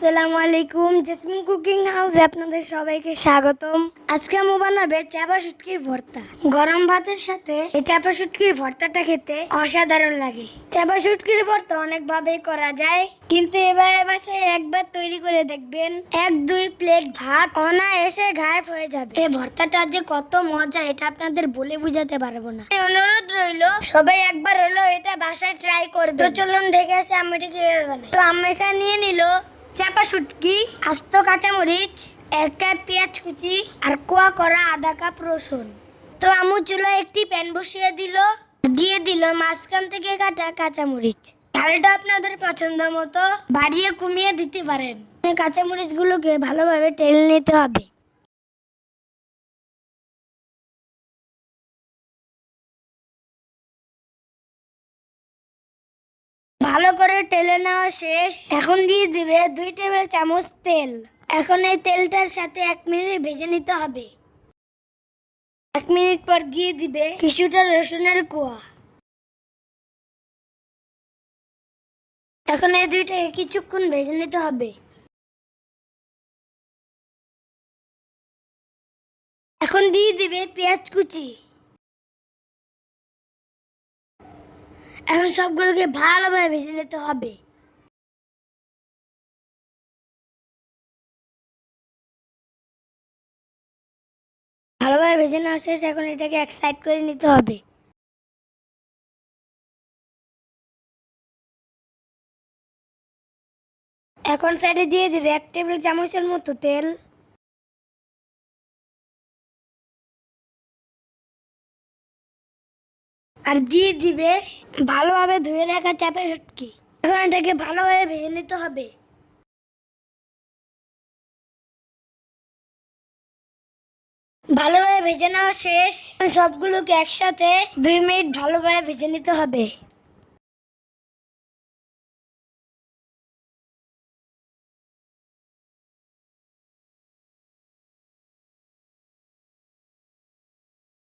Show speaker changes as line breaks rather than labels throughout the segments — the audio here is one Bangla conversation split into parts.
আসসালামু আলাইকুম, জেসমিন কুকিং হাউসে আপনাদের সবাইকে স্বাগতম। আজকে আমু বানাবে চাপা শুটকির ভর্তা। গরম ভাতের সাথে এই চাপা শুটকির ভর্তাটা খেতে অসাধারণ লাগে। চাপা শুটকির ভর্তা অনেক ভাবেই করা যায়, কিন্তু এবার বাসায় একবার তৈরি করে দেখবেন, এক দুই প্লেট ভাত অনায়াসে ঘাট হয়ে যাবে। এই ভর্তাটা যে কত মজা, এটা আপনাদের বলে বুঝাতে পারব না। অনুরোধ রইল, সবাই একবার হলো এটা বাসায় ট্রাই করবে তো চলুন দেখে আসি আমি এটা কীভাবে বানাই। তো আমি এখানে নিয়ে নিল চাপা শুটকি, আস্ত কাঁচামরিচ এক কাপ পেঁয়াজ কুচি আর কোয়া করা আধা কাপ রসুন। তো আমু চুলো একটি প্যান বসিয়ে দিল, দিয়ে দিল মাঝখান থেকে কাটা কাঁচামরিচ। ঝালটা আপনাদের পছন্দ মতো বাড়িয়ে কমিয়ে দিতে পারেন। কাঁচামরিচ গুলোকে ভালোভাবে টেলে নিতে হবে। ভালো করে টেলে নেওয়া শেষ। এখন দিয়ে দিবে দুই টেবিল চামচ তেল। এখন এই তেলটার সাথে এক মিনিট ভেজে নিতে হবে। এক মিনিট পর দিয়ে দিবে কিছুটা রসুনের কুয়া। এখন এই দুইটাকে কিছুক্ষণ ভেজে নিতে হবে। এখন দিয়ে দিবে পেঁয়াজ কুচি। এখন সবগুলোকে ভালোভাবে ভেজে নিতে হবে। ভালোভাবে ভেজে নেওয়া শেষ এখন এটাকে এক সাইড করে নিতে হবে। এখন সাইডে দিয়ে দিবে এক টেবিল চামচের মতো তেল। আর দিয়ে দিবে ভালোভাবে ধুয়ে রাখা চাপের শুটকি এখন এটাকে ভালোভাবে ভেজে নিতে হবে। ভালোভাবে ভেজে নেওয়া শেষ। সবগুলোকে একসাথে দুই মিনিট ভালোভাবে ভেজে নিতে হবে।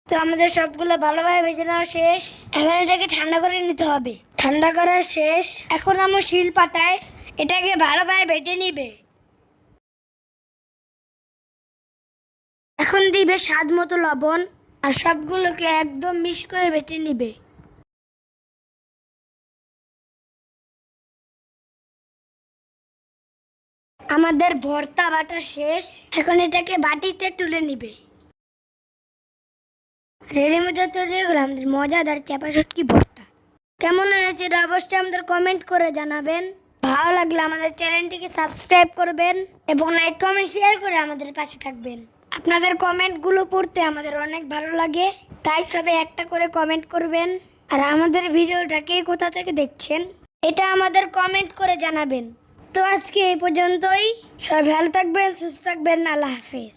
তো আমাদের সবগুলো ভালোভাবে ভেজে নেওয়া শেষ। এখন এটাকে ঠান্ডা করে নিতে হবে। ঠান্ডা করা শেষ। এখন আমার শিল পাটায় এটাকে ভালোভাবে বেটে নিবে। এখন দিবে স্বাদ মতো লবণ আর সবগুলোকে একদম মিশ করে বেটে নিবে। আমাদের ভর্তা বাটা শেষ। এখন এটাকে বাটিতে তুলে নিবে। রেডি মতো তৈরি হয়ে আমাদের মজাদার চাপা শুটকি ভর্তা। কেমন হয়েছে এটা অবশ্যই আমাদের কমেন্ট করে জানাবেন। ভালো লাগলে আমাদের চ্যানেলটিকে সাবস্ক্রাইব করবেন এবং লাইক, কমেন্ট, শেয়ার করে আমাদের পাশে থাকবেন। আপনাদের কমেন্টগুলো পড়তে আমাদের অনেক ভালো লাগে, তাই সবাই একটা করে কমেন্ট করবেন। আর আমাদের ভিডিওটা কে কোথা থেকে দেখছেন, এটা আমাদের কমেন্ট করে জানাবেন। তো আজকে এই পর্যন্তই, সবাই ভালো থাকবেন, সুস্থ থাকবেন, আল্লাহ হাফিজ।